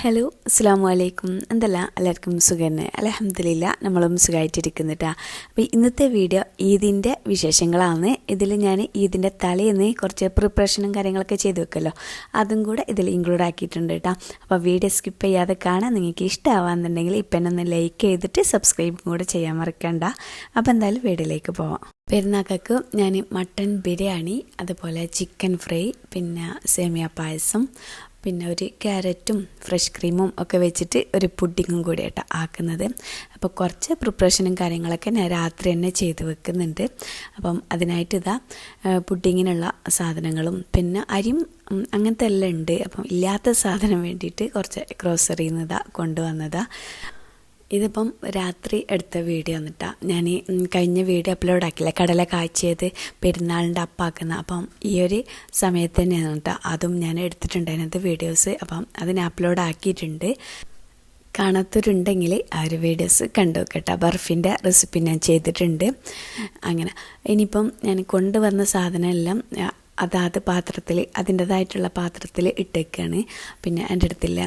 Hello അസ്സാം വലൈക്കും എന്തല്ല? എല്ലാവർക്കും സുഖന്നെ. അലഹമില്ല നമ്മളും സുഖമായിട്ടിരിക്കുന്നു കേട്ടോ അപ്പോൾ ഇന്നത്തെ വീഡിയോ ഈദിന്റെ വിശേഷങ്ങളാണ്. ഇതിൽ ഞാൻ ഈദിന്റെ തലേന്ന് കുറച്ച് പ്രിപ്പറേഷനും കാര്യങ്ങളൊക്കെ ചെയ്ത് വെക്കുമല്ലോ അതും കൂടെ ഇതിൽ ഇൻക്ലൂഡ് ആക്കിയിട്ടുണ്ട് കേട്ടോ അപ്പോൾ വീഡിയോ സ്കിപ്പ് ചെയ്യാതെ കാണാൻ നിങ്ങൾക്ക് ഇഷ്ടമാവാന്നുണ്ടെങ്കിൽ ഇപ്പം ഒന്ന് ലൈക്ക് ചെയ്തിട്ട് സബ്സ്ക്രൈബും കൂടെ ചെയ്യാൻ മറക്കണ്ട. അപ്പോൾ എന്തായാലും വീഡിയോയിലേക്ക് പോവാം. പെരുന്നാക്കൾക്ക് ഞാൻ മട്ടൺ ബിരിയാണി അതുപോലെ ചിക്കൻ ഫ്രൈ പിന്നെ സേമിയ പായസം പിന്നെ ഒരു ക്യാരറ്റും ഫ്രഷ് ക്രീമും ഒക്കെ വെച്ചിട്ട് ഒരു പുഡിങ്ങും കൂടിയായിട്ട് ആക്കുന്നത്. അപ്പോൾ കുറച്ച് പ്രിപ്പറേഷനും കാര്യങ്ങളൊക്കെ ഞാൻ രാത്രി തന്നെ ചെയ്ത് വെക്കുന്നുണ്ട്. അപ്പം അതിനായിട്ട് ഇതാ പുഡിങ്ങിനുള്ള സാധനങ്ങളും പിന്നെ അരിയും അങ്ങനത്തെ എല്ലാം ഉണ്ട്. അപ്പം ഇല്ലാത്ത സാധനം വേണ്ടിയിട്ട് കുറച്ച് ഗ്രോസറിയിൽ നിന്ന് ഇതാ കൊണ്ടുവന്നതാ. ഇതിപ്പം രാത്രി എടുത്ത വീഡിയോ എന്നിട്ടാ ഞാൻ കഴിഞ്ഞ വീഡിയോ അപ്ലോഡ് ആക്കില്ല കടല കാഴ്ചയത് പെരുന്നാളിന്റെ അപ്പാക്കുന്ന. അപ്പം ഈ ഒരു സമയത്ത് തന്നെയാണ് കേട്ടോ. അതും ഞാൻ എടുത്തിട്ടുണ്ട് അതിനകത്ത് വീഡിയോസ് അപ്പം അതിനെ അപ്ലോഡ് ആക്കിയിട്ടുണ്ട്. കാണാത്തവരുണ്ടെങ്കിൽ ആ ഒരു വീഡിയോസ് കണ്ടു കേട്ടോ ബർഫിന്റെ റെസിപ്പി ഞാൻ ചെയ്തിട്ടുണ്ട്. അങ്ങനെ. ഇനിയിപ്പം ഞാൻ കൊണ്ടുവന്ന സാധനമെല്ലാം അതാത് പാത്രത്തിൽ അതിന്റേതായിട്ടുള്ള പാത്രത്തിൽ ഇട്ടേക്കാണ്. പിന്നെ എന്റെ അടുത്തില്ല.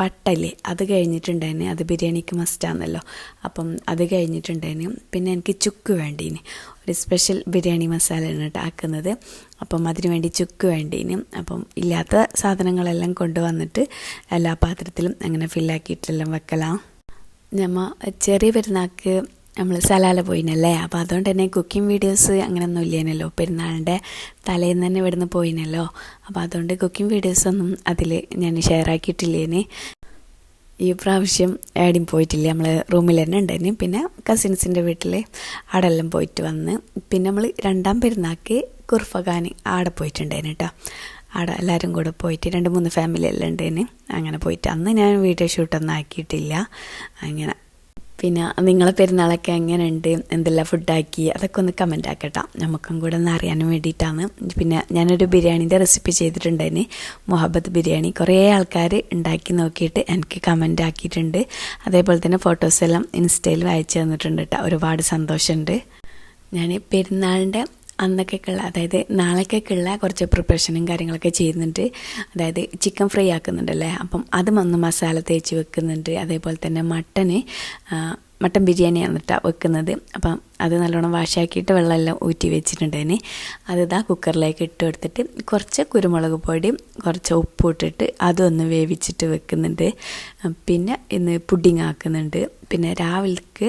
പട്ടല്ലേ അത് കഴിഞ്ഞിട്ടുണ്ടായിന്. അത് ബിരിയാണിക്ക് മസ്റ്റാണല്ലോ അപ്പം അത് കഴിഞ്ഞിട്ടുണ്ടായിന്. പിന്നെ എനിക്ക് ചുക്ക് വേണ്ടീന്. ഒരു സ്പെഷ്യൽ ബിരിയാണി മസാലയാണ് കേട്ടോ ആക്കുന്നത്. അപ്പം അതിന് വേണ്ടി ചുക്ക് വേണ്ടീന്. അപ്പം ഇല്ലാത്ത സാധനങ്ങളെല്ലാം കൊണ്ടുവന്നിട്ട് എല്ലാ പാത്രത്തിലും അങ്ങനെ ഫില്ലാക്കിയിട്ടെല്ലാം വെക്കലാം. നമ്മ ചെറിയ പെരുന്നാൾക്ക് നമ്മൾ സലാല പോയിനല്ലേ? അപ്പോൾ അതുകൊണ്ട് തന്നെ കുക്കിംഗ് വീഡിയോസ് അങ്ങനെയൊന്നും ഇല്ലേനല്ലോ. പെരുന്നാളിന്റെ തലേന്ന് തന്നെ ഇവിടുന്ന് പോയിനല്ലോ. അപ്പോൾ അതുകൊണ്ട് കുക്കിംഗ് വീഡിയോസൊന്നും അതിൽ ഞാൻ ഷെയർ ആക്കിയിട്ടില്ലേന്. ഈ പ്രാവശ്യം എവിടെയും പോയിട്ടില്ല. നമ്മൾ റൂമിൽ തന്നെ ഉണ്ടായിരുന്നു പിന്നെ കസിൻസിന്റെ വീട്ടിൽ ആടെല്ലാം പോയിട്ട് വന്ന് പിന്നെ നമ്മൾ രണ്ടാം പെരുന്നാൾക്ക് കുർഫഖാൻ ആടെ പോയിട്ടുണ്ടായിരുന്നു കേട്ടോ ആടെ എല്ലാവരും കൂടെ പോയിട്ട് രണ്ട് മൂന്ന് ഫാമിലി എല്ലാം ഉണ്ടായിരുന്നു അങ്ങനെ പോയിട്ട് അന്ന് ഞാൻ വീഡിയോ ഷൂട്ടൊന്നും ആക്കിയിട്ടില്ല. അങ്ങനെ പിന്നെ നിങ്ങളെ പെരുന്നാളൊക്കെ എങ്ങനെയുണ്ട്? എന്തെല്ലാം ഫുഡാക്കി? അതൊക്കെ ഒന്ന് കമന്റ് ആക്കട്ടോ. നമുക്കും കൂടെ ഒന്ന് അറിയാനും വേണ്ടിയിട്ടാണ്. പിന്നെ ഞാനൊരു ബിരിയാണീന്റെ റെസിപ്പി ചെയ്തിട്ടുണ്ടായിന്. മുഹബത്ത് ബിരിയാണി. കുറേ ആൾക്കാർ ഉണ്ടാക്കി നോക്കിയിട്ട് എനിക്ക് കമന്റ് ആക്കിയിട്ടുണ്ട്. അതേപോലെ തന്നെ ഫോട്ടോസ് എല്ലാം ഇൻസ്റ്റയിൽ അയച്ചു തന്നിട്ടുണ്ട് കേട്ടോ ഒരുപാട് സന്തോഷമുണ്ട് ഞാൻ പെരുന്നാളിന്റെ അന്നൊക്കെയുള്ള അതായത് നാളേക്കൊക്കെയുള്ള കുറച്ച് പ്രിപ്പറേഷനും കാര്യങ്ങളൊക്കെ ചെയ്യുന്നുണ്ട്. അതായത് ചിക്കൻ ഫ്രൈ ആക്കുന്നുണ്ടല്ലേ? അപ്പം അതും ഒന്ന് മസാല തേച്ച് വെക്കുന്നുണ്ട്. അതേപോലെ തന്നെ മട്ടന് മട്ടൻ ബിരിയാണിയാണ് കേട്ടോ വെക്കുന്നത്. അപ്പം അത് നല്ലോണം വാഷാക്കിയിട്ട് വെള്ളമെല്ലാം ഊറ്റി വെച്ചിട്ടുണ്ടതിന് അത് ഇതാ കുക്കറിലേക്ക് ഇട്ട് കൊടുത്തിട്ട് കുറച്ച് കുരുമുളക് പൊടിയും കുറച്ച് ഉപ്പ് ഇട്ടിട്ട് അതൊന്ന് വേവിച്ചിട്ട് വെക്കുന്നുണ്ട്. പിന്നെ ഇന്ന് പുഡിങ് ആക്കുന്നുണ്ട്. പിന്നെ രാവിലേക്ക്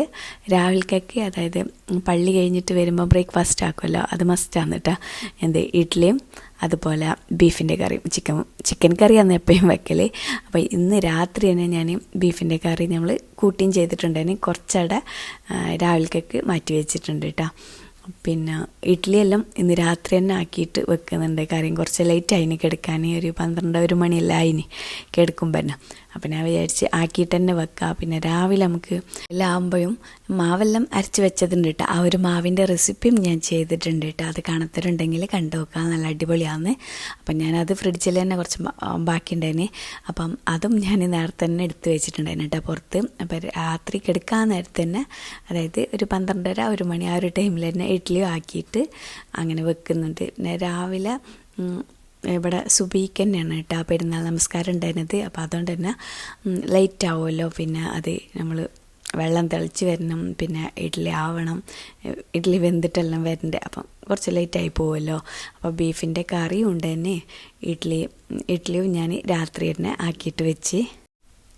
രാവിലേക്കൊക്കെ അതായത് പള്ളി കഴിഞ്ഞിട്ട് വരുമ്പോൾ ബ്രേക്ക്ഫാസ്റ്റ് ആക്കുമല്ലോ. അത് മസ്റ്റാണ് കേട്ടോ എന്ത്? ഇഡ്ഡലിയും അതുപോലെ ബീഫിന്റെ കറി ചിക്കൻ ചിക്കൻ കറിയാണ് എപ്പോഴും വെക്കൽ അപ്പോൾ ഇന്ന് രാത്രി തന്നെ ഞാൻ ബീഫിന്റെ കറി നമ്മൾ കൂട്ടിയും ചെയ്തിട്ടുണ്ടായിരുന്നു കുറച്ചവിടെ രാവിലേക്കൊക്കെ മാറ്റി വെച്ചിട്ടുണ്ട് കേട്ടോ പിന്നെ ഇഡ്ഡലിയെല്ലാം ഇന്ന് രാത്രി തന്നെ ആക്കിയിട്ട് വെക്കുന്നുണ്ട്. കാര്യം കുറച്ച് ലേറ്റ് ആയിന് കിടക്കാൻ ഒരു പന്ത്രണ്ട് ഒരു മണിയെല്ലാം ആയിന് കിടക്കുമ്പോൾ തന്നെ അപ്പം ഞാൻ വിചാരിച്ച് ആക്കിയിട്ട് തന്നെ വെക്കാം. പിന്നെ രാവിലെ നമുക്ക് എല്ലാം ആകുമ്പോഴും മാവെല്ലാം അരച്ച് വെച്ചതുണ്ട് കേട്ടോ. ആ ഒരു മാവിന്റെ റെസിപ്പിയും ഞാൻ ചെയ്തിട്ടുണ്ട് കേട്ടോ. അത് കാണത്തരുണ്ടെങ്കിൽ കണ്ടു നോക്കാം. നല്ല അടിപൊളിയാണ് അപ്പം ഞാനത് ഫ്രിഡ്ജിൽ തന്നെ കുറച്ച് ബാക്കി അപ്പം അതും ഞാൻ നേരത്തെ തന്നെ എടുത്ത് വെച്ചിട്ടുണ്ടായിരുന്നു കേട്ടോ പുറത്ത്. അപ്പം രാത്രി കിടക്കാൻ നേരത്തെ തന്നെ അതായത് ഒരു പന്ത്രണ്ടര ഒരു മണി ആ ഒരു ടൈമിൽ തന്നെ ഇഡ്ഡലി ആക്കിയിട്ട് അങ്ങനെ വെക്കുന്നുണ്ട്. പിന്നെ രാവിലെ ഇവിടെ സുബീക്ക് തന്നെയാണ് കേട്ടോ പെരുന്നാൾ നമസ്കാരം ഉണ്ടായിരുന്നത്. അപ്പോൾ അതുകൊണ്ട് തന്നെ ലൈറ്റ് ആവുമല്ലോ. പിന്നെ അത് നമ്മൾ വെള്ളം തെളിച്ച് വരണം. പിന്നെ ഇഡ്ഡലി ആവണം. ഇഡ്ഡലി വെന്തിട്ടെല്ലാം വരണ്ടേ. അപ്പം കുറച്ച് ലേറ്റായി പോവുമല്ലോ. അപ്പോൾ ബീഫിന്റെ കറിയും ഉണ്ട് തന്നെ. ഇഡ്ഡലി ഇഡ്ഡലിയും ഞാൻ രാത്രി തന്നെ ആക്കിയിട്ട് വെച്ച്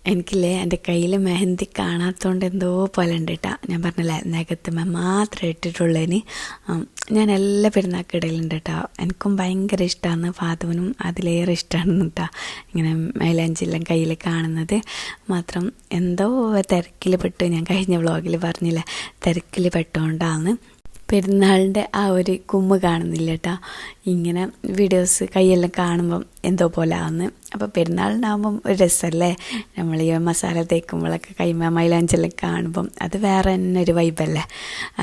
എനിക്കില്ലേ എന്റെ കയ്യിൽ മെഹന്തി കാണാത്തതുകൊണ്ട് എന്തോ പോലെ ഉണ്ട് കേട്ടോ ഞാൻ പറഞ്ഞില്ലേ നഖത്തുമ്മ മാത്രം ഇട്ടിട്ടുള്ളതിന് ഞാൻ എല്ലാ പെരുന്നാൾക്ക് ഇടയിലുണ്ട് കേട്ടോ എനിക്കും ഭയങ്കര ഇഷ്ടമാണ് ഫാദുവിനും അതിലേറെ ഇഷ്ടമാണ് കേട്ടോ ഇങ്ങനെ മേലഞ്ചെല്ലാം കയ്യിൽ കാണുന്നത്. മാത്രം എന്തോ തിരക്കിൽ പെട്ട് ഞാൻ കഴിഞ്ഞ വ്ളോഗിൽ പറഞ്ഞില്ലേ തിരക്കിൽ പെട്ടുകൊണ്ടാണ് പെരുന്നാളിന്റെ ആ ഒരു കുമ്മ് കാണുന്നില്ല കേട്ടോ ഇങ്ങനെ വീഡിയോസ് കൈയെല്ലാം കാണുമ്പം എന്തോ പോലെ ആവുന്നു അപ്പോൾ പെരുന്നാളിനാകുമ്പം ഒരു രസമല്ലേ നമ്മൾ ഈ മസാല തേക്കുമ്പോഴൊക്കെ കൈമ മൈലാഞ്ചെല്ലാം കാണുമ്പം അത് വേറെ തന്നെ ഒരു വൈബല്ലേ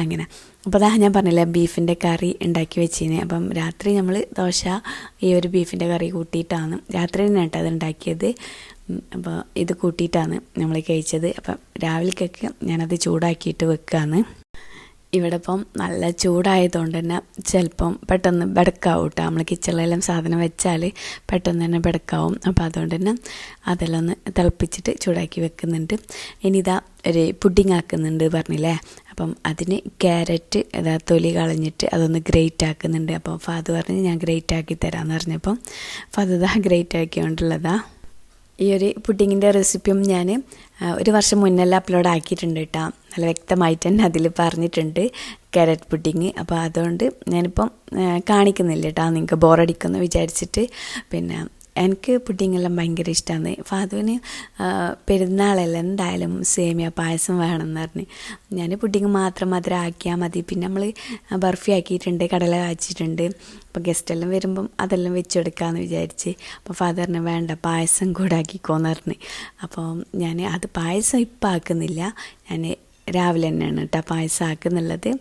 അങ്ങനെ. അപ്പോൾ അതാ ഞാൻ പറഞ്ഞില്ല ബീഫിന്റെ കറി ഉണ്ടാക്കി വെച്ചിന്. അപ്പം രാത്രി നമ്മൾ ദോശ ഈ ഒരു ബീഫിന്റെ കറി കൂട്ടിയിട്ടാണ്. രാത്രി തന്നെ കേട്ടോ അത് ഉണ്ടാക്കിയത്. അപ്പോൾ ഇത് കൂട്ടിയിട്ടാണ് നമ്മൾ കഴിച്ചത്. അപ്പം രാവിലേക്കൊക്കെ ഞാനത് ചൂടാക്കിയിട്ട് വെക്കുകയാണ് ഇവിടെ ഇപ്പം നല്ല ചൂടായതുകൊണ്ട് തന്നെ ചിലപ്പം പെട്ടെന്ന് ബെടക്കാവും കേട്ടോ നമ്മൾ കിച്ചണിലെല്ലാം സാധനം വെച്ചാൽ പെട്ടെന്ന് തന്നെ ബെടക്കാവും. അപ്പോൾ അതുകൊണ്ട് തന്നെ അതെല്ലാം ഒന്ന് തിളപ്പിച്ചിട്ട് ചൂടാക്കി വെക്കുന്നുണ്ട്. ഇനി ഇതാ ഒരു പുഡിങ് ആക്കുന്നുണ്ട് പറഞ്ഞില്ലേ? അപ്പം അതിന് ക്യാരറ്റ് ഇതാ തൊലി കളഞ്ഞിട്ട് അതൊന്ന് ഗ്രേറ്റ് ആക്കുന്നുണ്ട്. അപ്പം ഫാദ് പറഞ്ഞ് ഞാൻ ഗ്രേറ്റ് ആക്കി തരാമെന്ന് പറഞ്ഞപ്പം ഫാദ് ഇതാ ഗ്രേറ്റ് ആക്കിക്കൊണ്ടുള്ളതാ. ഈ ഒരു പുഡിങ്ങിന്റെ റെസിപ്പിയും ഞാൻ ഒരു വർഷം മുന്നെല്ലാം അപ്ലോഡ് ആക്കിയിട്ടുണ്ട് കേട്ടോ. നല്ല വ്യക്തമായിട്ട് തന്നെ അതിൽ പറഞ്ഞിട്ടുണ്ട് കാരറ്റ് പുഡിങ് അപ്പോൾ അതുകൊണ്ട് ഞാനിപ്പം കാണിക്കുന്നില്ല കേട്ടോ. നിങ്ങൾക്ക് ബോറടിക്കുമെന്ന് വിചാരിച്ചിട്ട്. പിന്നെ എനിക്ക് പുഡിങ്ങെല്ലാം ഭയങ്കര ഇഷ്ടമാണ് ഫാദുവിന് പെരുന്നാളല്ല എന്തായാലും സേമിയ പായസം വേണമെന്ന് പറഞ്ഞ്. ഞാൻ പുഡിങ് മാത്രം മധുരം ആക്കിയാൽ മതി. പിന്നെ നമ്മൾ ബർഫി ആക്കിയിട്ടുണ്ട് കടല കാച്ചിട്ടുണ്ട് അപ്പോൾ ഗസ്റ്റെല്ലാം വരുമ്പം അതെല്ലാം വെച്ച് കൊടുക്കാമെന്ന് വിചാരിച്ച്. അപ്പോൾ ഫാദറിന് വേണ്ട പായസം കൂടെ ആക്കിക്കോന്ന് പറഞ്ഞ്. അപ്പോൾ ഞാൻ അത് പായസം ഇപ്പം ആക്കുന്നില്ല ഞാൻ രാവിലെ തന്നെയാണ് കേട്ടോ പായസം ആക്കുന്നുള്ളത്.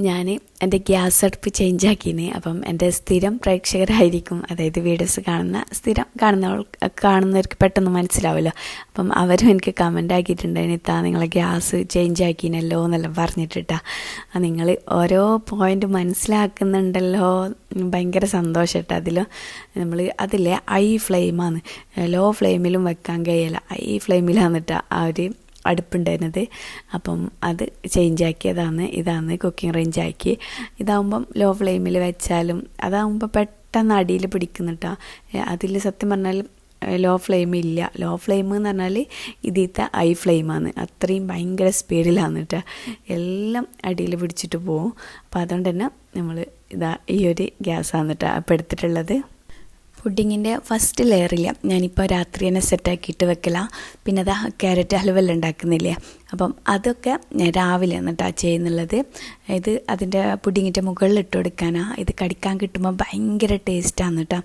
ഞാൻ എന്റെ ഗ്യാസ് അടുപ്പ് ചേഞ്ച് ആക്കിന്. അപ്പം എന്റെ സ്ഥിരം പ്രേക്ഷകരായിരിക്കും. അതായത് വീഡിയോസ് കാണുന്ന സ്ഥിരം കാണുന്നവൾ കാണുന്നവർക്ക് പെട്ടെന്ന് മനസ്സിലാവുമല്ലോ അപ്പം അവരും എനിക്ക് കമന്റ് ആക്കിയിട്ടുണ്ട്. ഇത്താ നിങ്ങളെ ഗ്യാസ് ചേഞ്ച് ആക്കിനല്ലോ എന്നെല്ലാം പറഞ്ഞിട്ടിട്ടാ. നിങ്ങൾ ഓരോ പോയിന്റ് മനസ്സിലാക്കുന്നുണ്ടല്ലോ. ഭയങ്കര സന്തോഷം കേട്ടോ അതിൽ നമ്മൾ അതിലെ ഐ ഫ്ലെയിമാണ്. ലോ ഫ്ലെയിമിലും വെക്കാൻ കഴിയില്ല. ഐ ഫ്ലെയിമിലാണ് കേട്ടോ ആ ഒരു അടുപ്പുണ്ടായിരുന്നത്. അപ്പം അത് ചേഞ്ച് ആക്കിയതാണ് ഇതാണ് കുക്കിംഗ് റേഞ്ച് ആക്കി. ഇതാവുമ്പം ലോ ഫ്ലെയിമിൽ വെച്ചാലും അതാവുമ്പോൾ പെട്ടെന്ന് അടിയിൽ പിടിക്കുന്നിട്ടാ അതിൽ സത്യം പറഞ്ഞാൽ ലോ ഫ്ലെയിം ഇല്ല. ലോ ഫ്ലെയിം എന്ന് പറഞ്ഞാൽ ഇതിത്തെ ഹൈ ഫ്ലെയിമാണ് അത്രയും ഭയങ്കര സ്പീഡിലാണ് കേട്ടോ എല്ലാം അടിയിൽ പിടിച്ചിട്ട് പോവും. അപ്പോൾ അതുകൊണ്ട് തന്നെ നമ്മൾ ഇതാ ഈ ഒരു ഗ്യാസാണ് കേട്ടോ അപ്പോൾ എടുത്തിട്ടുള്ളത്. പുഡിങ്ങിന്റെ ഫസ്റ്റ് ലെയറില്ല ഞാനിപ്പോൾ രാത്രി തന്നെ സെറ്റാക്കിയിട്ട് വെക്കില്ല പിന്നെ അതാ ക്യാരറ്റ് ഹലുവെല്ലാം ഉണ്ടാക്കുന്നില്ലേ? അപ്പം അതൊക്കെ ഞാൻ രാവിലെ എന്നിട്ടാ ചെയ്യുന്നുള്ളത്. ഇത് അതിന്റെ പുഡിങ്ങിന്റെ മുകളിൽ ഇട്ട് കൊടുക്കാനാണ് ഇത് കടിക്കാൻ കിട്ടുമ്പോൾ ഭയങ്കര ടേസ്റ്റാണ് കേട്ടോ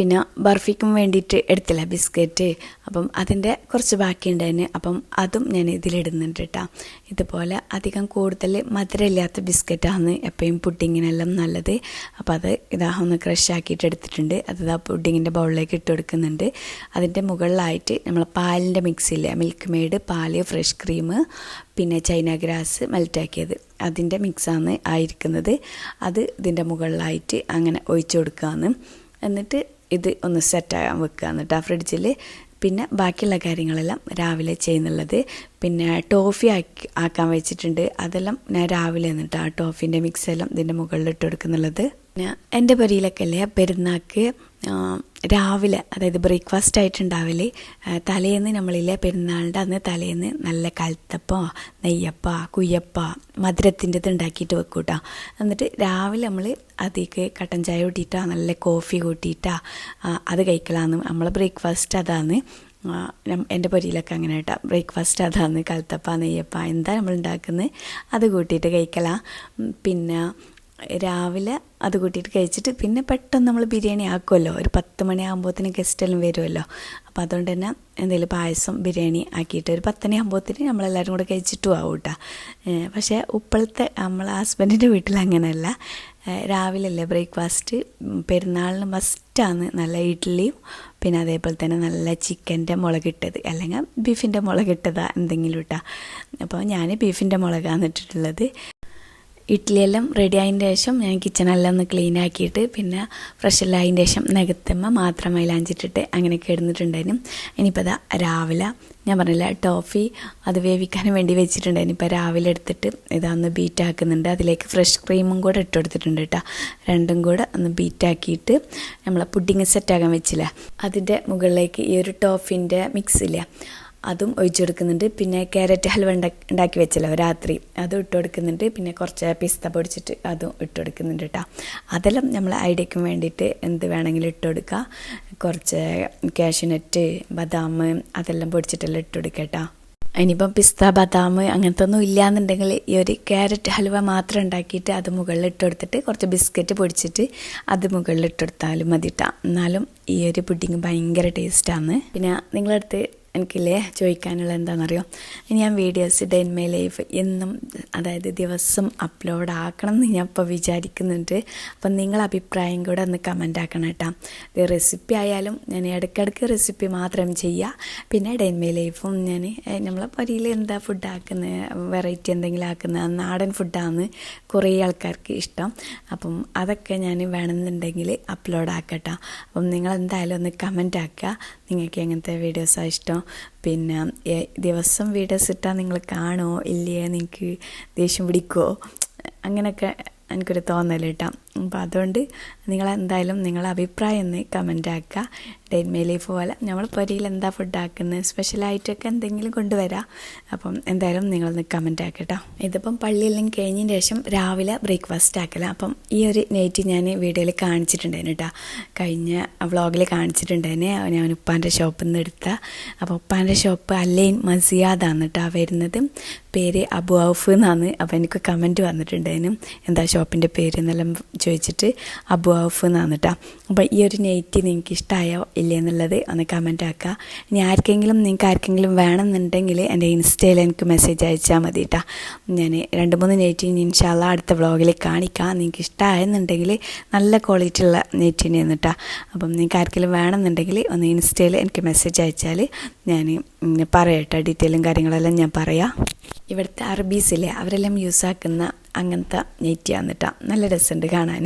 പിന്നെ ബർഫിക്കും വേണ്ടിയിട്ട് എടുത്തില്ല ബിസ്ക്കറ്റ്. അപ്പം അതിന്റെ കുറച്ച് ബാക്കി ഉണ്ടായിരുന്നു അപ്പം അതും ഞാൻ ഇതിലിടുന്നുണ്ട് കേട്ടോ ഇതുപോലെ അധികം കൂടുതൽ മധുരമില്ലാത്ത ബിസ്ക്കറ്റാണ് എപ്പോഴും പുഡിങ്ങിനെല്ലാം നല്ലത്. അപ്പോൾ അത് ഇതാ ഒന്ന് ക്രഷ് ആക്കിയിട്ട് എടുത്തിട്ടുണ്ട്. അത് ഇതാ പുഡിങ്ങിന്റെ ബൗളിലേക്ക് ഇട്ട് കൊടുക്കുന്നുണ്ട്. അതിന്റെ മുകളിലായിട്ട് നമ്മൾ പാലിന്റെ മിക്സിയില്ലേ? മിൽക്ക് മെയ്ഡ് പാൽ ഫ്രഷ് ക്രീം പിന്നെ ചൈന ഗ്രാസ് മെൽറ്റാക്കിയത് അതിന്റെ മിക്സാണ് ആയിരിക്കുന്നത്. അത് ഇതിന്റെ മുകളിലായിട്ട് അങ്ങനെ ഒഴിച്ചു കൊടുക്കുകയാണ് എന്നിട്ട് ഇത് ഒന്ന് സെറ്റാകാൻ വെക്കുക എന്നിട്ട് ആ ഫ്രിഡ്ജിൽ പിന്നെ ബാക്കിയുള്ള കാര്യങ്ങളെല്ലാം രാവിലെ ചെയ്യുന്നുള്ളത്. പിന്നെ ടോഫി ആക്കി ആക്കാൻ വെച്ചിട്ടുണ്ട്. അതെല്ലാം ഞാൻ രാവിലെ എന്നിട്ട് ആ ടോഫിന്റെ മിക്സ് എല്ലാം ഇതിന്റെ മുകളിൽ ഇട്ട് കൊടുക്കുന്നുള്ളത്. എന്റെ പൊരിയിലൊക്കെ അല്ലേ രാവിലെ അതായത് ബ്രേക്ക്ഫാസ്റ്റ് ആയിട്ടുണ്ടാവില്ലേ തലേന്ന് നമ്മളില്ലേ പെരുന്നാളിന്റെ അന്ന് തലേന്ന് നല്ല കൽത്തപ്പ നെയ്യപ്പ കുയ്യപ്പ മധുരത്തിന്റെത് ഉണ്ടാക്കിയിട്ട് വെക്കൂട്ടാ. എന്നിട്ട് രാവിലെ നമ്മൾ അതിലേക്ക് കട്ടൻ ചായ കൂട്ടിയിട്ടാ നല്ല കോഫി കൂട്ടിയിട്ടാ അത് കഴിക്കലാന്ന്. നമ്മളെ ബ്രേക്ക്ഫാസ്റ്റ് അതാണ് എന്റെ പൊരിയിലൊക്കെ അങ്ങനെ കേട്ടോ ബ്രേക്ക്ഫാസ്റ്റ് അതാണ് കൽത്തപ്പ നെയ്യപ്പ എന്താ നമ്മൾ ഉണ്ടാക്കുന്നത് അത് കൂട്ടിയിട്ട് കഴിക്കലാ. പിന്നെ രാവിലെ അത് കൂട്ടിയിട്ട് കഴിച്ചിട്ട് പിന്നെ പെട്ടെന്ന് നമ്മൾ ബിരിയാണി ആക്കുമല്ലോ ഒരു പത്ത് മണിയാകുമ്പോഴത്തേന് ഗസ്റ്റെല്ലാം വരുമല്ലോ അപ്പോൾ അതുകൊണ്ട് തന്നെ എന്തെങ്കിലും പായസം ബിരിയാണി ആക്കിയിട്ട് ഒരു പത്തണി ആകുമ്പോഴത്തേന് നമ്മളെല്ലാവരും കൂടെ കഴിച്ചിട്ടും ആവും കേട്ടോ പക്ഷേ ഉപ്പളത്തെ നമ്മളെ ഹസ്ബൻഡിന്റെ വീട്ടിൽ അങ്ങനെയല്ല. രാവിലെയല്ലേ ബ്രേക്ക്ഫാസ്റ്റ് പെരുന്നാളിന് മസ്റ്റാണ് നല്ല ഇഡ്ഡലിയും പിന്നെ അതേപോലെ തന്നെ നല്ല ചിക്കന്റെ മുളകിട്ടത് അല്ലെങ്കിൽ ബീഫിന്റെ മുളകിട്ടതാ എന്തെങ്കിലും ഇട്ടാ അപ്പോൾ ഞാൻ ബീഫിന്റെ മുളകാണ് ഇഡ്ഡലിയെല്ലാം റെഡി ആയതിന്റെ ശേഷം ഞാൻ കിച്ചണെല്ലാം ഒന്ന് ക്ലീൻ ആക്കിയിട്ട് പിന്നെ ഫ്രഷെല്ലാം ആയതിന്റെ ശേഷം നികത്തമ്മ മാത്രം മൈലാഞ്ചിട്ടിട്ട് അങ്ങനെ കിടന്നിട്ടുണ്ടായിരുന്നു. ഇനിയിപ്പോൾ അതാ രാവിലെ ഞാൻ പറഞ്ഞില്ല ടോഫി അത് വേവിക്കാൻ വേണ്ടി വെച്ചിട്ടുണ്ടായിരുന്നു. ഇപ്പോൾ രാവിലെ എടുത്തിട്ട് ഇതൊന്ന് ബീറ്റ് ആക്കുന്നുണ്ട്. അതിലേക്ക് ഫ്രഷ് ക്രീമും കൂടെ ഇട്ട് കൊടുത്തിട്ടുണ്ട് കേട്ടോ രണ്ടും കൂടെ ഒന്ന് ബീറ്റ് ആക്കിയിട്ട് നമ്മൾ പുഡിങ് സെറ്റാക്കാൻ വെച്ചില്ല അതിന്റെ മുകളിലേക്ക് ഈ ഒരു ടോഫിന്റെ മിക്സ് ഇല്ല അതും ഒഴിച്ചു കൊടുക്കുന്നുണ്ട് പിന്നെ ക്യാരറ്റ് ഹൽവ ഉണ്ടാക്കി ഉണ്ടാക്കി വെച്ചല്ലോ രാത്രി. അതും ഇട്ട് കൊടുക്കുന്നുണ്ട്. പിന്നെ കുറച്ച് പിസ്ത പൊടിച്ചിട്ട് അതും ഇട്ട് കൊടുക്കുന്നുണ്ട് കേട്ടോ അതെല്ലാം നമ്മൾ ഐഡിയക്കും വേണ്ടിയിട്ട് എന്ത് വേണമെങ്കിലും ഇട്ട് കൊടുക്കുക കുറച്ച് കാഷ്യൂനട്ട് ബദാം അതെല്ലാം പൊടിച്ചിട്ടെല്ലാം ഇട്ട് കൊടുക്കുക കേട്ടോ ഇനിയിപ്പം പിസ്ത ബദാം അങ്ങനത്തെ ഒന്നും ഇല്ലയെന്നുണ്ടെങ്കിൽ ഈ ഒരു ക്യാരറ്റ് ഹൽവ മാത്രം ഉണ്ടാക്കിയിട്ട് അത് മുകളിൽ ഇട്ട് കൊടുത്തിട്ട് കുറച്ച് ബിസ്ക്കറ്റ് പൊടിച്ചിട്ട് അത് മുകളിൽ ഇട്ട് കൊടുത്താലും മതി ട്ടാ. എന്നാലും ഈ ഒരു പുഡിങ് ഭയങ്കര ടേസ്റ്റാണ് പിന്നെ നിങ്ങളടുത്ത് എനിക്കില്ലേ ചോദിക്കാനുള്ള എന്താണെന്നറിയോ ഞാൻ videos day in my life എന്നും അതായത് ദിവസം അപ്ലോഡ് ആക്കണം എന്ന് ഞാൻ ഇപ്പോൾ വിചാരിക്കുന്നുണ്ട്. അപ്പം നിങ്ങളെ അഭിപ്രായം കൂടെ ഒന്ന് കമന്റ് ആക്കണം കേട്ടോ. ഇത് റെസിപ്പി ആയാലും ഞാൻ ഇടയ്ക്കിടയ്ക്ക് റെസിപ്പി മാത്രം ചെയ്യുക പിന്നെ ഡേ ഇൻ മൈ ലൈഫും ഞാൻ നമ്മളെ പരിയിൽ എന്താ ഫുഡ് ആക്കുന്നത് വെറൈറ്റി എന്തെങ്കിലും ആക്കുന്നത് നാടൻ ഫുഡാണ് കുറേ ആൾക്കാർക്ക് ഇഷ്ടം. അപ്പം അതൊക്കെ ഞാൻ വേണമെന്നുണ്ടെങ്കിൽ അപ്ലോഡ് ആക്കട്ടോ. അപ്പം നിങ്ങൾ എന്തായാലും ഒന്ന് കമന്റ് ആക്കുക. നിങ്ങൾക്ക് എങ്ങനത്തെ വീഡിയോസാണ് ഇഷ്ടം? പിന്നെ ദിവസം വീഡിയോസ് ഇട്ടാൽ നിങ്ങൾ കാണുമോ ഇല്ലയോ നിങ്ങൾക്ക് ദേഷ്യം പിടിക്കുമോ അങ്ങനെയൊക്കെ എനിക്കൊരു തോന്നൽ കേട്ടോ അപ്പോൾ അതുകൊണ്ട് നിങ്ങൾ എന്തായാലും നിങ്ങളെ അഭിപ്രായം ഒന്ന് കമന്റ് ആക്കുക. ഡെയിൻ മേ ലൈഫ് പോലെ നമ്മൾ പൊരിയിൽ എന്താ ഫുഡ് ആക്കുന്നത് സ്പെഷ്യലായിട്ടൊക്കെ എന്തെങ്കിലും കൊണ്ടുവരാം. അപ്പം എന്തായാലും നിങ്ങളൊന്ന് കമന്റ് ആക്കട്ടോ. ഇതിപ്പം പള്ളിയെല്ലാം കഴിഞ്ഞതിന് ശേഷം രാവിലെ ബ്രേക്ക്ഫാസ്റ്റ് ആക്കല. അപ്പം ഈ ഒരു നൈറ്റ് ഞാൻ വീഡിയോയിൽ കാണിച്ചിട്ടുണ്ടായിരുന്നു കേട്ടോ. കഴിഞ്ഞ വ്ളോഗിൽ കാണിച്ചിട്ടുണ്ടായിരുന്നു. ഞാൻ ഉപ്പാന്റെ ഷോപ്പിൽ നിന്ന് എടുത്ത. അപ്പോൾ ഉപ്പാന്റെ ഷോപ്പ് അല്ലൈൻ മസിയാദാണ് കേട്ടോ വരുന്നത്. പേര് അബു ഔഫ് എന്നാണ്. അപ്പോൾ എനിക്ക് കമന്റ് വന്നിട്ടുണ്ടായിരുന്നു. എന്താ ഷോപ്പിന്റെ പേര് എന്നെല്ലാം ചോദിച്ചിട്ട് അബു ഔഫ് എന്നാണ് അപ്പോൾ ഈ ഒരു നൈറ്റ് നിങ്ങൾക്ക് ഇഷ്ടമായോ ഇല്ലേ എന്നുള്ളത് ഒന്ന് കമന്റ് ആക്കുക ഇനി ആർക്കെങ്കിലും നിങ്ങൾക്ക് ആർക്കെങ്കിലും വേണമെന്നുണ്ടെങ്കിൽ എന്റെ ഇൻസ്റ്റയിൽ എനിക്ക് മെസ്സേജ് അയച്ചാൽ മതി കേട്ടോ ഞാൻ രണ്ട് മൂന്ന് നെയ്റ്റ് ഇനി ഇൻഷാല്ല അടുത്ത വ്ളോഗിൽ കാണിക്കാം. നിങ്ങൾക്ക് ഇഷ്ടമായെന്നുണ്ടെങ്കിൽ നല്ല ക്വാളിറ്റി ഉള്ള നെയ്റ്റ് തന്നെയാണ് കേട്ടോ അപ്പം നിങ്ങൾക്ക് ആർക്കെങ്കിലും വേണമെന്നുണ്ടെങ്കിൽ ഒന്ന് ഇൻസ്റ്റയിൽ എനിക്ക് മെസ്സേജ് അയച്ചാൽ ഞാൻ പറയാം കേട്ടോ ഡീറ്റെയിലും കാര്യങ്ങളെല്ലാം ഞാൻ പറയാം. ഇവിടുത്തെ അറബീസിലെ അവരെല്ലാം യൂസാക്കുന്ന അങ്ങനത്തെ നെയ്റ്റിയാണ് കേട്ടോ നല്ല രസമുണ്ട് കാണാൻ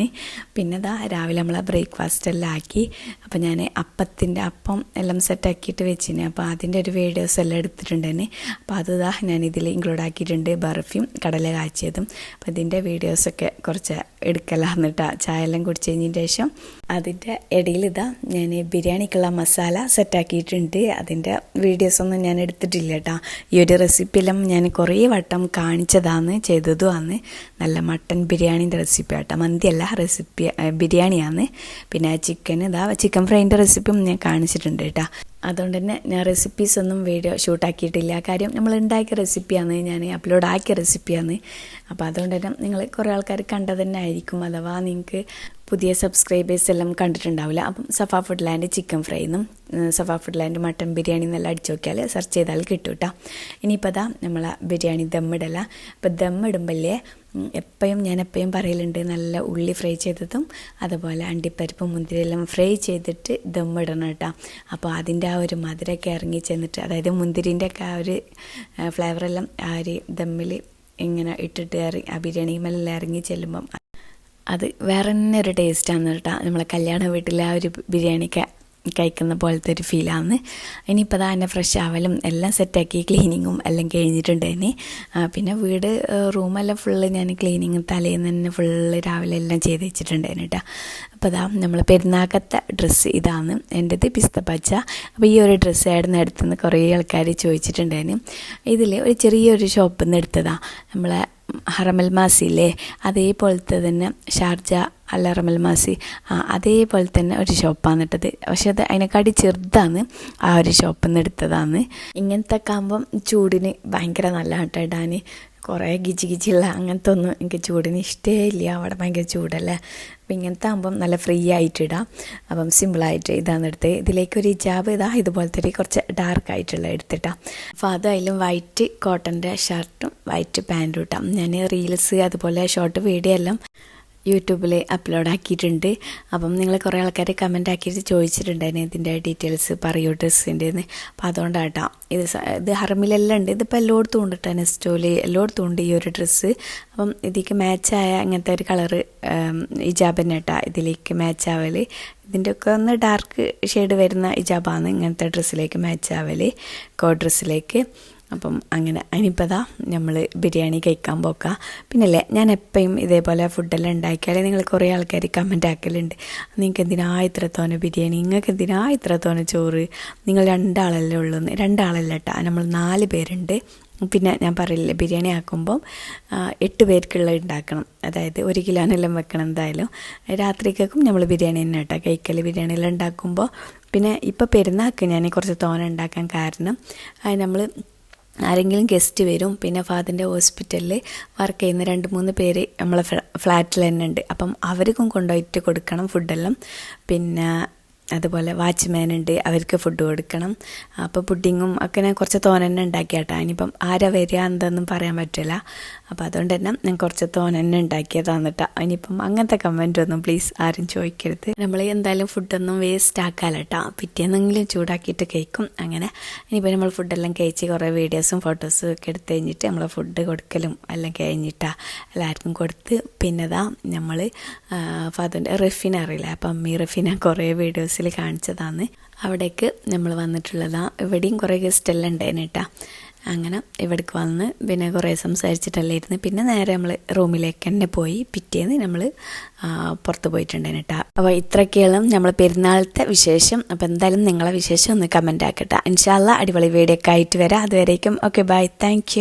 പിന്നെ ഇതാ രാവിലെ നമ്മൾ ബ്രേക്ക്ഫാസ്റ്റ് എല്ലാം ആക്കി. അപ്പോൾ ഞാൻ അപ്പത്തിന്റെ അപ്പം എല്ലാം സെറ്റാക്കിയിട്ട് വെച്ചിന്. അപ്പോൾ അതിന്റെ ഒരു വീഡിയോസ് എല്ലാം എടുത്തിട്ടുണ്ട് തന്നെ അപ്പോൾ അത് ഇതാ ഇതിൽ ഇൻക്ലൂഡ് ആക്കിയിട്ടുണ്ട്. ബർഫിയും കടല കാച്ചിയതും. അപ്പോൾ ഇതിന്റെ വീഡിയോസൊക്കെ കുറച്ച് എടുക്കലാന്ന് കേട്ടോ ചായ എല്ലാം കുടിച്ച് കഴിഞ്ഞതിന് ശേഷം അതിന്റെ ഇടയിൽ ഇതാ ഞാൻ ബിരിയാണിക്കുള്ള മസാല സെറ്റാക്കിയിട്ടുണ്ട് അതിന്റെ വീഡിയോസൊന്നും ഞാൻ എടുത്തിട്ടില്ല കേട്ടോ ഈ ഒരു റെസിപ്പിയെല്ലാം ഞാൻ കുറേ വട്ടം കാണിച്ചതാണ് ചെയ്തതുമാണ്. നല്ല മട്ടൻ ബിരിയാണീന്റെ റെസിപ്പി ആട്ടോ. മന്തിയല്ല റെസിപ്പി ബിരിയാണിയാണ്. പിന്നെ ചിക്കൻ ഇതാ ചിക്കൻ ഫ്രൈന്റെ റെസിപ്പിയും ഞാൻ കാണിച്ചിട്ടുണ്ട് കേട്ടോ. അതുകൊണ്ട് തന്നെ ഞാൻ റെസിപ്പീസ് ഒന്നും വീഡിയോ ഷൂട്ടാക്കിയിട്ടില്ല കാര്യം നമ്മൾ ഉണ്ടാക്കിയ റെസിപ്പിയാണ് ഞാൻ അപ്ലോഡ് ആക്കിയ റെസിപ്പിയാണ് അപ്പോൾ അതുകൊണ്ട് തന്നെ നിങ്ങൾ കുറേ ആൾക്കാർ കണ്ടത് തന്നെ ആയിരിക്കും. അഥവാ നിങ്ങൾക്ക് പുതിയ സബ്സ്ക്രൈബേഴ്സ് എല്ലാം കണ്ടിട്ടുണ്ടാവില്ല. അപ്പം Safa food land chicken fry എന്നും Safa food land mutton biryani എന്നെല്ലാം അടിച്ചു നോക്കിയാൽ സെർച്ച് ചെയ്താൽ കിട്ടും കേട്ടോ ഇനിയിപ്പോൾ അതാ നമ്മളെ ബിരിയാണി ദമ്മിടല അപ്പോൾ ദമ്മിടുമ്പല്ലേ എപ്പോഴും ഞാൻ എപ്പോഴും പറയലുണ്ട് നല്ല ഉള്ളി ഫ്രൈ ചെയ്തതും അതുപോലെ അണ്ടിപ്പരിപ്പ് മുന്തിരിയെല്ലാം ഫ്രൈ ചെയ്തിട്ട് ദമ്മിടണം കേട്ടോ. അപ്പോൾ അതിന്റെ ആ ഒരു മധുരമൊക്കെ ഇറങ്ങി ചെന്നിട്ട് അതായത് മുന്തിരിന്റെ ഒക്കെ ആ ഒരു ഫ്ലേവറെല്ലാം ആ ഒരു ദമ്മിൽ ഇങ്ങനെ ഇട്ടിട്ട് ഇറങ്ങി ആ ബിരിയാണിമെല്ലാം ഇറങ്ങി ചെല്ലുമ്പം അത് വേറെ തന്നെ ഒരു ടേസ്റ്റാണ് കേട്ടോ. നമ്മളെ കല്യാണ വീട്ടിലെ ആ ഒരു ബിരിയാണിക്ക് കഴിക്കുന്ന പോലത്തെ ഒരു ഫീലാണ് ഇനിയിപ്പോൾ അതാ എന്നെ ഫ്രഷ് ആവലും എല്ലാം സെറ്റാക്കി ക്ലീനിങ്ങും എല്ലാം കഴിഞ്ഞിട്ടുണ്ട് ഇനി പിന്നെ വീട് റൂമെല്ലാം ഫുള്ള് ഞാൻ ക്ലീനിങ് തലേന്ന് തന്നെ ഫുള്ള് രാവിലെ എല്ലാം ചെയ്ത് വെച്ചിട്ടുണ്ട് കേട്ടോ. അപ്പോൾ അതാ നമ്മൾ പെരുന്നാക്കത്തെ ഡ്രസ്സ് ഇതാണ്. എന്റെത് പിസ്ത പച്ച. അപ്പോൾ ഈ ഒരു ഡ്രസ്സ് ആയിരുന്നു എടുത്തെന്ന് കുറേ ആൾക്കാർ ചോദിച്ചിട്ടുണ്ടായിരുന്നു ഇതിൽ ഒരു ചെറിയൊരു ഷോപ്പിൽ നിന്ന് എടുത്തതാണ് നമ്മളെ ഹറമൽ മാസി ഇല്ലേ അതേപോലത്തെ തന്നെ ഷാർജ അല്ല ഹറമൽ മാസി ആ അതേപോലെ തന്നെ ഒരു ഷോപ്പാണ് ഇട്ടത്. പക്ഷെ അത് അതിനെക്കാട്ടി ചെറുതാണ് ആ ഒരു ഷോപ്പിൽ നിന്ന് എടുത്തതാണ്. ഇങ്ങനത്തെ ഒക്കെ ആകുമ്പം ചൂടിന് ഭയങ്കര നല്ല കേട്ടോ ഇടാൻ കുറേ ഗിജി ഗിജിയുള്ള അങ്ങനത്തെ ഒന്നും എനിക്ക് ചൂടിന് ഇഷ്ടേ ഇല്ല. അവിടെ ഭയങ്കര ചൂടല്ലേ? അപ്പം ഇങ്ങനത്തെ ആകുമ്പം നല്ല ഫ്രീ ആയിട്ട് അപ്പം സിമ്പിളായിട്ട് ഇതാണ് എടുത്ത് ഇതിലേക്ക് ഒരു ഹിജാബ് ഇതാ ഇതുപോലത്തെ ഒരു കുറച്ച് ഡാർക്ക് ആയിട്ടുള്ള എടുത്തിട്ടാം. അപ്പോൾ അത് അതിലും വൈറ്റ് കോട്ടന്റെ ഷർട്ടും വൈറ്റ് പാന്റും ഇട്ടാം. ഞാൻ റീൽസ് അതുപോലെ ഷോർട്ട് വീഡിയോ എല്ലാം യൂട്യൂബിൽ അപ്ലോഡ് ആക്കിയിട്ടുണ്ട്. അപ്പം നിങ്ങൾ കുറേ ആൾക്കാർ കമന്റ് ആക്കിയിട്ട് ചോദിച്ചിട്ടുണ്ടായിരുന്നു ഇതിന്റെ ഡീറ്റെയിൽസ് പറയൂ ഡ്രസ്സിന്റെ എന്ന് അപ്പോൾ അതുകൊണ്ടാട്ടോ. ഇത് ഇത് ഹർമിലെല്ലാം ഉണ്ട്. ഇതിപ്പോൾ എല്ലായിടത്തും ഉണ്ട് കേട്ടോ നെസ്റ്റോൽ. എല്ലായിടത്തും ഉണ്ട് ഈ ഒരു ഡ്രസ്സ് അപ്പം ഇതിലേക്ക് മാച്ചായ അങ്ങനത്തെ ഒരു കളറ് ഇജാബ് തന്നെ കേട്ടോ ഇതിലേക്ക് മാച്ച് ഇതിന്റെയൊക്കെ ഒന്ന് ഡാർക്ക് ഷെയ്ഡ് വരുന്ന ഇജാബാണ് ഇങ്ങനത്തെ ഡ്രസ്സിലേക്ക് മാച്ച് ആവൽ കോ ഡ്രസ്സിലേക്ക് അപ്പം അങ്ങനെ ദാ നമ്മൾ ബിരിയാണി കഴിക്കാൻ പോക്കാം. പിന്നല്ലേ ഞാൻ എപ്പോഴും ഇതേപോലെ ഫുഡെല്ലാം ഉണ്ടാക്കിയാൽ നിങ്ങൾ കുറേ ആൾക്കാർ കമന്റ് ആക്കലുണ്ട്. നിങ്ങൾക്ക് എന്തിനാ ഇത്ര തോനെ ബിരിയാണി? നിങ്ങൾക്ക് എന്തിനാ ഇത്ര തോനെ ചോറ്? നിങ്ങൾ രണ്ടാളല്ലേ ഉള്ളൂ രണ്ടാളല്ല കേട്ടോ നമ്മൾ നാല് പേരുണ്ട്. പിന്നെ ഞാൻ പറയില്ല ബിരിയാണി ആക്കുമ്പം എട്ട് പേർക്കുള്ള ഉണ്ടാക്കണം. അതായത് ഒരു കിലോനെല്ലാം വെക്കണം എന്തായാലും. രാത്രിക്കും നമ്മൾ ബിരിയാണി തന്നെ കേട്ടോ കഴിക്കൽ ബിരിയാണിയെല്ലാം ഉണ്ടാക്കുമ്പോൾ പിന്നെ ഇപ്പോൾ പെരുന്നാക്ക് ഞാൻ കുറച്ച് തോന ഉണ്ടാക്കാൻ കാരണം നമ്മൾ ആരെങ്കിലും ഗസ്റ്റ് വരും പിന്നെ ഫാദറിന്റെ ഹോസ്പിറ്റലിൽ വർക്ക് ചെയ്യുന്ന രണ്ട് മൂന്ന് പേര് നമ്മളെ ഫ്ലാറ്റിൽ തന്നെ ഉണ്ട്. അപ്പം അവർക്കും കൊണ്ടുപോയിട്ട് കൊടുക്കണം ഫുഡെല്ലാം പിന്നെ അതുപോലെ വാച്ച്മാൻ ഉണ്ട് അവർക്ക് ഫുഡ് കൊടുക്കണം. അപ്പോൾ പുഡിങ്ങും ഒക്കെ ഞാൻ കുറച്ച് തോനെ ഉണ്ടാക്കിയാട്ടാ. ഇനിയിപ്പം ആരാ വരിക എന്തെന്നും പറയാൻ പറ്റില്ല. അപ്പോൾ അതുകൊണ്ട് തന്നെ ഞാൻ കുറച്ച് തോനെ ഉണ്ടാക്കിയതാണ് കേട്ടോ ഇനിയിപ്പം അങ്ങനത്തെ കമന്റ് ഒന്നും പ്ലീസ് ആരും ചോദിക്കരുത്. നമ്മൾ എന്തായാലും ഫുഡൊന്നും വേസ്റ്റ് ആക്കാലട്ടാ പിറ്റേന്നെങ്കിലും ചൂടാക്കിയിട്ട് കഴിക്കും. അങ്ങനെ ഇനിയിപ്പോൾ നമ്മൾ ഫുഡെല്ലാം കഴിച്ച് കുറേ വീഡിയോസും ഫോട്ടോസും ഒക്കെ എടുത്ത് കഴിഞ്ഞിട്ട് നമ്മൾ ഫുഡ് കൊടുക്കലും എല്ലാം കഴിഞ്ഞിട്ടാ എല്ലാവർക്കും കൊടുത്ത് പിന്നെതാ നമ്മൾ ഫാദറിന്റെ റെഫിനെ അറിയില്ല. അപ്പം അമ്മി റെഫിന കുറേ വീഡിയോസിൽ കാണിച്ചതാണ്. അവിടേക്ക് നമ്മൾ വന്നിട്ടുള്ളതാണ് ഇവിടെയും കുറേ ഗസ്റ്റ് എല്ലാം ഉണ്ടായിരുന്നു കേട്ടോ. അങ്ങനെ ഇവിടേക്ക് വന്ന് പിന്നെ കുറേ സംസാരിച്ചിട്ടല്ലായിരുന്നു പിന്നെ നേരെ നമ്മൾ റൂമിലേക്ക് തന്നെ പോയി. പിറ്റേന്ന് നമ്മൾ പുറത്ത് പോയിട്ടുണ്ടായിരുന്നു കേട്ടോ. അപ്പോൾ ഇത്രയൊക്കെയുള്ള നമ്മൾ പെരുന്നാളത്തെ വിശേഷം. അപ്പോൾ എന്തായാലും നിങ്ങളെ വിശേഷം ഒന്ന് കമന്റ് ആക്കട്ടെ. ഇൻഷാല്ല അടിപൊളി വീഡിയോ ഒക്കെ ആയിട്ട് വരാം. അതുവരേക്കും. Okay bye thank